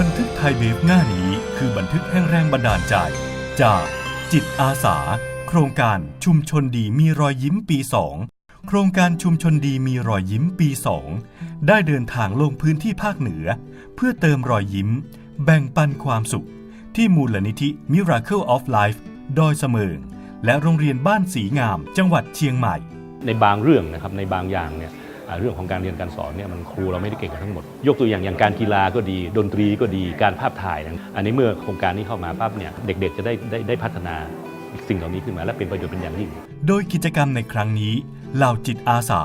บันทึกไทยเบฟง่านี้คือบันทึกแห่งแรงบันดาลใจ จากจิตอาสา โครงการชุมชนดีมีรอยยิ้มปี 2 โครงการชุมชนดีมีรอยยิ้มปี 2 ได้เดินทางลงพื้นที่ภาคเหนือ เพื่อเติมรอยยิ้ม แบ่งปันความสุข ที่มูลนิธิ Miracle of Life ดอยเสมิงและโรงเรียนบ้านสีงาม จังหวัดเชียงใหม่ ในบางเรื่องนะครับในบางอย่างเนี่ย เรื่องของการเรียนการสอนเนี่ยมันครูเราไม่ได้เก่งกันทั้งหมด ยกตัวอย่างอย่างการกีฬาก็ดี ดนตรีก็ดีการภาพถ่ายนะอันนี้เมื่อโครงการนี้เข้ามาปั๊บเนี่ยเด็กๆ จะได้ได้ได้พัฒนาสิ่งเหล่านี้ขึ้นมาและเป็นประโยชน์เป็นอย่างยิ่ง โดยกิจกรรมในครั้งนี้เหล่าจิตอาสา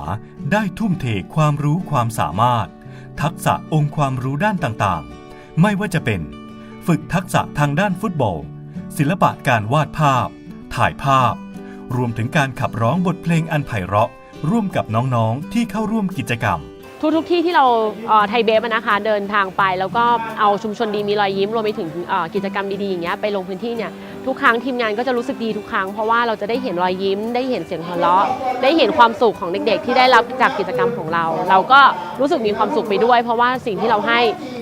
ได้ทุ่มเทความรู้ความสามารถ ทักษะองค์ความรู้ด้านต่างๆ ไม่ว่าจะเป็น ฝึกทักษะทางด้านฟุตบอล ศิลปะการวาดภาพ ถ่ายภาพ รวมถึงการขับร้องบทเพลงอันไพเราะ ร่วมกับน้องๆ ที่เข้าร่วมกิจกรรม ทุกทุกๆที่ที่เราเอ่อไทยเบฟอะนะคะเดินทางไปแล้วก็เอาชุมชนดีมีรอยยิ้มรวมไปถึงเอ่อกิจกรรมดีๆอย่างเงี้ยไปลงพื้นที่เนี่ยทุกครั้งทีมงานก็จะรู้สึกดีทุกครั้งเพราะว่าเราจะได้เห็นรอยยิ้ม ได้เห็นเสียงหัวเราะได้เห็นความสุขของเด็กๆ ที่ได้รับจากกิจกรรมของเรา เราก็รู้สึกมีความสุขไปด้วย เพราะว่าสิ่งที่เราให้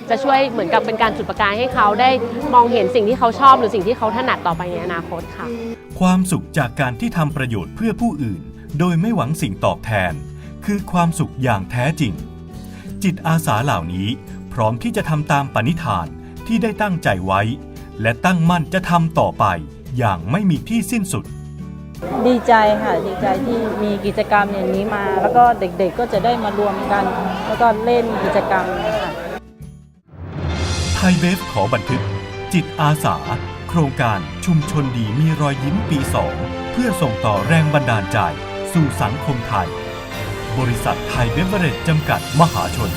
จะช่วยเหมือนกับเป็นการจุดประกายให้เขาได้มองเห็นสิ่งที่เขาชอบหรือสิ่งที่เขาถนัดต่อไปในอนาคตค่ะ ความสุขจากการที่ทำประโยชน์เพื่อผู้อื่น โดยไม่หวังสิ่งตอบแทน คือความสุขอย่างแท้จริง จิตอาสาเหล่านี้พร้อมที่จะทำตามปณิธานที่ได้ตั้งใจไว้ และตั้งมั่นจะทำต่อไปอย่างไม่มีที่สิ้นสุด ดีใจค่ะดีใจที่มีกิจกรรมอย่างนี้มา แล้วก็เด็กๆก็จะได้มารวมกัน แล้วก็เล่นกิจกรรมค่ะไทยเบฟขอบันทึก จิตอาสา โครงการชุมชนดีมีรอยยิ้มปี2เพื่อส่งต่อแรงบันดาลใจ สู่สังคมไทย บริษัทไทยเบเวอเรจจำกัดมหาชน